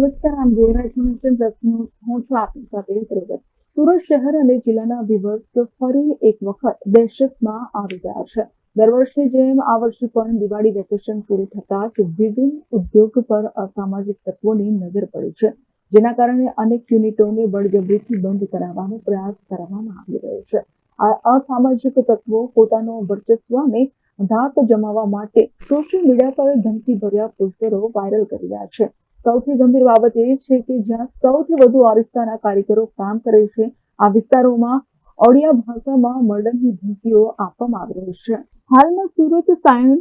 નમસ્કાર, આમ જોઈ હું છું આપની સાથે પ્રગત સુરત શહેર અને જિલ્લાના વિવર્સ ફરી એક વખત દહેશતમાં આવી ગયા છે. દર વર્ષની જેમ આ વર્ષે પણ દિવાળી વેકેશન પૂરું થતા જ વિભિન્ન ઉદ્યોગ પર અસામાજિક તત્વોની નજર પડી છે, જેના કારણે અનેક યુનિટોને બળજબરીથી બંધ કરાવવાનો પ્રયાસ કરવામાં આવી રહ્યો છે. આ અસામાજિક તત્વો પોતાનો વર્ચસ્વ અને ધાક જમાવવા માટે સોશિયલ મીડિયા પર ધમકીભર્યા પોસ્ટરો વાયરલ કરી રહ્યા છે. સૌથી ગંભીર બાબત એ છે કે જ્યાં સૌથી વધુ ઓરિસ્તાના કારીગરો કામ કરે છે, આ વિસ્તારોમાં ઓડિયા ભાષામાં મર્ડરની ધમકીઓ આપવામાં આવી રહી છે. હાલમાં સુરત સાયણ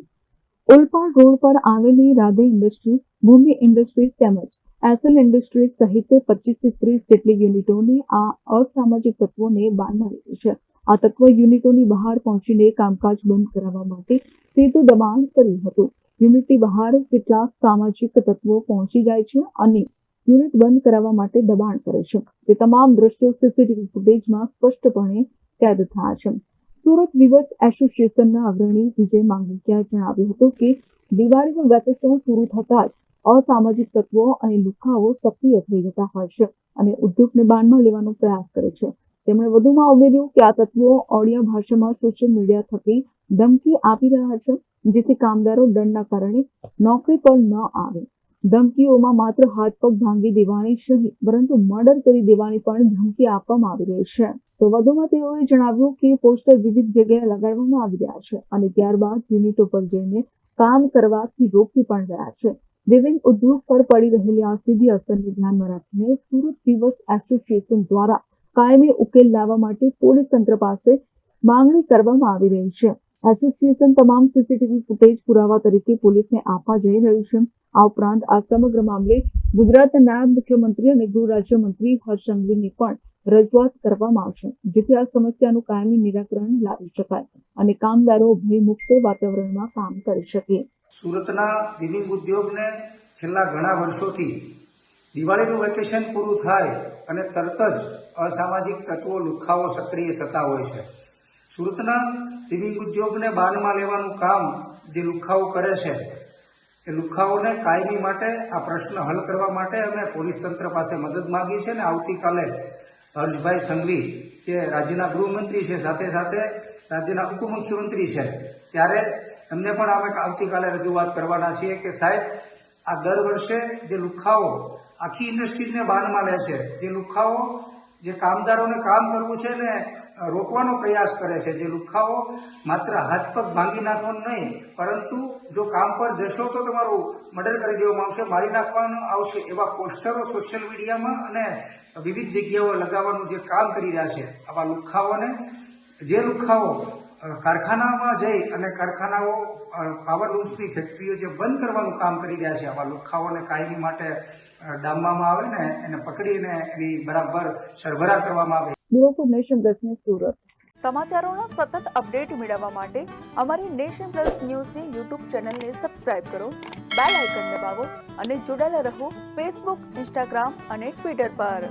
ઓલપાડ રોડ પર આવેલી રાધે ઇન્ડસ્ટ્રીઝ ભૂમિ ઇન્ડસ્ટ્રીઝ તેમજ એસએલ ઇન્ડસ્ટ્રીઝ સહિત પચીસથી ત્રીસ જેટલી યુનિટોને આ અસામાજિક તત્વોને બાનમાં લીધી છે. આ તત્વ યુનિટોની બહાર પહોંચીને કામકાજ બંધ કરાવવા માટે સીધું દબાણ કર્યું હતું. યુનિટની બહાર કેટલા સામાજિક તત્વો પહોંચી જાય છે અને યુનિટ બંધ કરાવવા માટે દબાણ કરે છે. તે તમામ દ્રશ્યો સીસીટીવી ફૂટેજમાં સ્પષ્ટપણે કેદ થયા છે. સુરત વિવર્સ એસોસિએશનના અગ્રણી વિજય માંગુકિયાએ જણાવ્યું હતું કે, દિવાળીનું વેકેશન પૂરું થતાં જ અસામાજિક તત્વો અને લુખાઓ સક્રિય થઈ જતા હોય છે અને ઉદ્યોગને બાનમાં લેવાનો પ્રયાસ કરે છે. તેમણે વધુમાં ઉમેર્યું કે આ તત્વો ઓડિયા ભાષામાં સોશિયલ મીડિયા થકી ધમકી આપી રહ્યા છે, જેથી કામદારો દંડના કારણે નોકરી પર ન આવે. ધમકીઓમાં માત્ર હાથ પગ ભાંગી દેવાની જ નહીં, પરંતુ મર્ડર કરી દેવાની પણ ધમકી આપવામાં આવી રહી છે. તો વધુમાં તેઓએ જણાવ્યું કે પોસ્ટર વિવિધ જગ્યાએ લગાડવામાં આવી રહ્યા છે અને ત્યારબાદ યુનિટો પર જઈને કામ કરવાથી રોકી પણ રહ્યા છે. વિવિધ ઉદ્યોગ પર પડી રહેલી આ સીધી અસરને ધ્યાનમાં રાખીને સુરત દિવસ એસોસિએશન દ્વારા કાયમી ઉકેલ લાવવા માટે પોલીસ તંત્ર પાસે માંગણી કરવામાં આવી રહી છે. એસોસિએશન તમામ સીસીટીવી ફૂટેજ પુરાવા તરીકે પોલીસને આપવા જઈ રહ્યું છે. આ ઉપરાંત આ સમગ્ર મામલે ગુજરાતના નાયબ મુખ્યમંત્રી અને ગૃહ રાજ્યમંત્રી હર્ષ સંઘવીને પણ રજૂઆત કરવામાં આવશે, જેથી આ સમસ્યાનું કાયમી નિરાકરણ લાવી શકાય અને કામદારો ભયમુક્ત વાતાવરણમાં કામ કરી શકે. સુરતના વિવિંગ ઉદ્યોગને છેલ્લા ઘણા વર્ષોથી દિવાળીનું વેકેશન પૂરું થાય અને તરત જ અસામાજિક તત્વો લુખાઓ સક્રિય થતા હોય છે. સુરતના સ્વિમિંગ ઉદ્યોગને બાનમાં લેવાનું કામ જે લુખાઓ કરે છે, એ લુખાઓને કાયમી માટે આ પ્રશ્ન હલ કરવા માટે અમે પોલીસ તંત્ર પાસે મદદ માંગી છે અને આવતીકાલે હર્ષભાઈ સંઘવી, જે રાજ્યના ગૃહમંત્રી છે, સાથે સાથે રાજ્યના ઉપમુખ્યમંત્રી છે, ત્યારે એમને પણ અમે આવતીકાલે રજૂઆત કરવાના છીએ કે સાહેબ, આ દર વર્ષે જે લુખાઓ આખી ઇન્ડસ્ટ્રીઝને બાનમાં લે છે. જે લુખાઓ, જે કામદારોને કામ કરવું છે ને રોકવાનો પ્રયાસ કરે છે. જે લુખાઓ માત્ર હાથ પગ ભાંગી નાખવાનું નહીં, પરંતુ જો કામ પર જશો તો તમારું મર્ડર કરી દેવામાં આવશે, મારી નાખવાનું આવશે એવા પોસ્ટરો સોશિયલ મીડિયામાં અને વિવિધ જગ્યાઓ લગાવવાનું જે કામ કરી રહ્યા છે, આવા લુખાઓને, જે લુખાઓ કારખાનામાં જઈ અને કારખાનાઓ પાવર લૂમ્સની ફેક્ટરીઓ જે બંધ કરવાનું કામ કરી રહ્યા છે, આવા લુખાઓને કાયમી માટે ડામવામાં આવે ને એને પકડીને એની બરાબર સરભરા કરવામાં આવે. Bureau Nation Plus News Surat. સમાચારોનો સતત અપડેટ મેળવવા માટે અમારી નેશન પ્લસ ન્યૂઝની યુટ્યુબ ચેનલને સબસ્ક્રાઇબ કરો બેલ આઇકન દબાવો અને જોડાયેલા રહો ફેસબુક ઇન્સ્ટાગ્રામ અને ટ્વિટર પર.